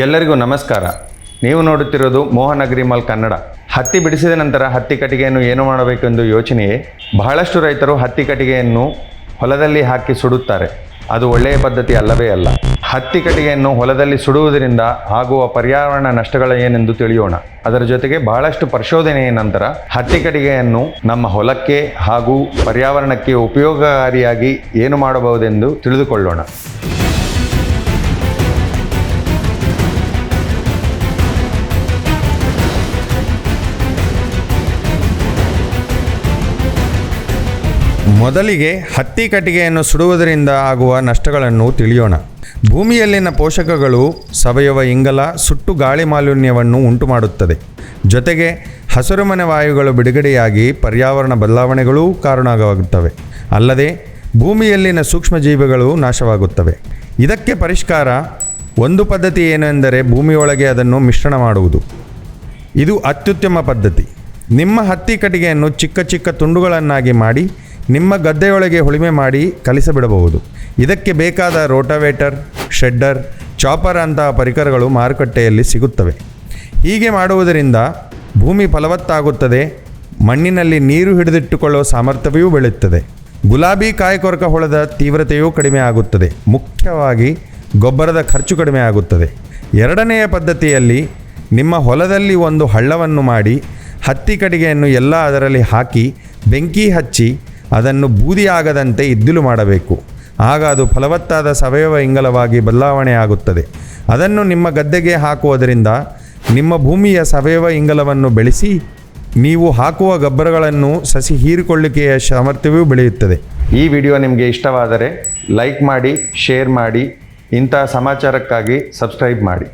ಎಲ್ಲರಿಗೂ ನಮಸ್ಕಾರ. ನೀವು ನೋಡುತ್ತಿರೋದು ಮೋಹನ್ ಅಗ್ರಿಮಾಲ್ ಕನ್ನಡ. ಹತ್ತಿ ಬಿಡಿಸಿದ ನಂತರ ಹತ್ತಿ ಕಟ್ಟಿಗೆಯನ್ನು ಏನು ಮಾಡಬೇಕೆಂದು ಯೋಚನೆಯೇ? ಬಹಳಷ್ಟು ರೈತರು ಹತ್ತಿ ಕಟ್ಟಿಗೆಯನ್ನು ಹೊಲದಲ್ಲಿ ಹಾಕಿ ಸುಡುತ್ತಾರೆ. ಅದು ಒಳ್ಳೆಯ ಪದ್ಧತಿ ಅಲ್ಲವೇ ಅಲ್ಲ. ಹತ್ತಿ ಕಟ್ಟಿಗೆಯನ್ನು ಹೊಲದಲ್ಲಿ ಸುಡುವುದರಿಂದ ಆಗುವ ಪರ್ಯಾವರಣ ನಷ್ಟಗಳು ಏನೆಂದು ತಿಳಿಯೋಣ. ಅದರ ಜೊತೆಗೆ ಬಹಳಷ್ಟು ಪರಿಶೋಧನೆಯ ನಂತರ ಹತ್ತಿ ಕಟ್ಟಿಗೆಯನ್ನು ನಮ್ಮ ಹೊಲಕ್ಕೆ ಹಾಗೂ ಪರ್ಯಾವರಣಕ್ಕೆ ಉಪಯೋಗಕಾರಿಯಾಗಿ ಏನು ಮಾಡಬಹುದೆಂದು ತಿಳಿದುಕೊಳ್ಳೋಣ. ಮೊದಲಿಗೆ ಹತ್ತಿ ಕಟ್ಟಿಗೆಯನ್ನು ಸುಡುವುದರಿಂದ ಆಗುವ ನಷ್ಟಗಳನ್ನು ತಿಳಿಯೋಣ. ಭೂಮಿಯಲ್ಲಿನ ಪೋಷಕಗಳು ಸಾವಯವ ಇಂಗಲ, ಸುಟ್ಟು ಗಾಳಿ ಮಾಲಿನ್ಯವನ್ನು ಉಂಟುಮಾಡುತ್ತದೆ. ಜೊತೆಗೆ ಹಸಿರುಮನೆ ವಾಯುಗಳು ಬಿಡುಗಡೆಯಾಗಿ ಪರ್ಯಾವರಣ ಬದಲಾವಣೆಗಳೂ ಕಾರಣವಾಗುತ್ತವೆ. ಅಲ್ಲದೆ ಭೂಮಿಯಲ್ಲಿನ ಸೂಕ್ಷ್ಮಜೀವಿಗಳು ನಾಶವಾಗುತ್ತವೆ. ಇದಕ್ಕೆ ಪರಿಷ್ಕಾರ ಒಂದು ಪದ್ಧತಿ ಏನೆಂದರೆ ಭೂಮಿಯೊಳಗೆ ಅದನ್ನು ಮಿಶ್ರಣ ಮಾಡುವುದು. ಇದು ಅತ್ಯುತ್ತಮ ಪದ್ಧತಿ. ನಿಮ್ಮ ಹತ್ತಿ ಕಟ್ಟಿಗೆಯನ್ನು ಚಿಕ್ಕ ಚಿಕ್ಕ ತುಂಡುಗಳನ್ನಾಗಿ ಮಾಡಿ, ನಿಮ್ಮ ಗದ್ದೆಯೊಳಗೆ ಉಳುಮೆ ಮಾಡಿ ಕಲಿಸಬಿಡಬಹುದು. ಇದಕ್ಕೆ ಬೇಕಾದ ರೋಟಾವೇಟರ್, ಶೆಡ್ಡರ್, ಚಾಪರ್ ಅಂತಹ ಪರಿಕರಗಳು ಮಾರುಕಟ್ಟೆಯಲ್ಲಿ ಸಿಗುತ್ತವೆ. ಹೀಗೆ ಮಾಡುವುದರಿಂದ ಭೂಮಿ ಫಲವತ್ತಾಗುತ್ತದೆ, ಮಣ್ಣಿನಲ್ಲಿ ನೀರು ಹಿಡಿದಿಟ್ಟುಕೊಳ್ಳುವ ಸಾಮರ್ಥ್ಯವೂ ಬೆಳೆಯುತ್ತದೆ. ಗುಲಾಬಿ ಕಾಯಕೊರಕ ಹೊಳದ ತೀವ್ರತೆಯೂ ಕಡಿಮೆ ಆಗುತ್ತದೆ. ಮುಖ್ಯವಾಗಿ ಗೊಬ್ಬರದ ಖರ್ಚು ಕಡಿಮೆ ಆಗುತ್ತದೆ. ಎರಡನೆಯ ಪದ್ಧತಿಯಲ್ಲಿ ನಿಮ್ಮ ಹೊಲದಲ್ಲಿ ಒಂದು ಹಳ್ಳವನ್ನು ಮಾಡಿ ಹತ್ತಿ ಕಡಿಗೆಯನ್ನು ಎಲ್ಲ ಅದರಲ್ಲಿ ಹಾಕಿ ಬೆಂಕಿ ಹಚ್ಚಿ ಅದನ್ನು ಬೂದಿಯಾಗದಂತೆ ಇದ್ದಿಲು ಮಾಡಬೇಕು. ಆಗ ಅದು ಫಲವತ್ತಾದ ಸವಯವ ಇಂಗಲವಾಗಿ ಬದಲಾವಣೆಯಾಗುತ್ತದೆ. ಅದನ್ನು ನಿಮ್ಮ ಗದ್ದೆಗೆ ಹಾಕುವುದರಿಂದ ನಿಮ್ಮ ಭೂಮಿಯ ಸವಯವ ಇಂಗಲವನ್ನು ಬೆಳೆಸಿ ನೀವು ಹಾಕುವ ಗೊಬ್ಬರಗಳನ್ನು ಸಸಿ ಹೀರಿಕೊಳ್ಳಿಕೆಯ ಸಾಮರ್ಥ್ಯವೂ ಬೆಳೆಯುತ್ತದೆ. ಈ ವಿಡಿಯೋ ನಿಮಗೆ ಇಷ್ಟವಾದರೆ ಲೈಕ್ ಮಾಡಿ, ಶೇರ್ ಮಾಡಿ ಇಂತಹ ಸಮಾಚಾರಕ್ಕಾಗಿ ಸಬ್ಸ್ಕ್ರೈಬ್ ಮಾಡಿ.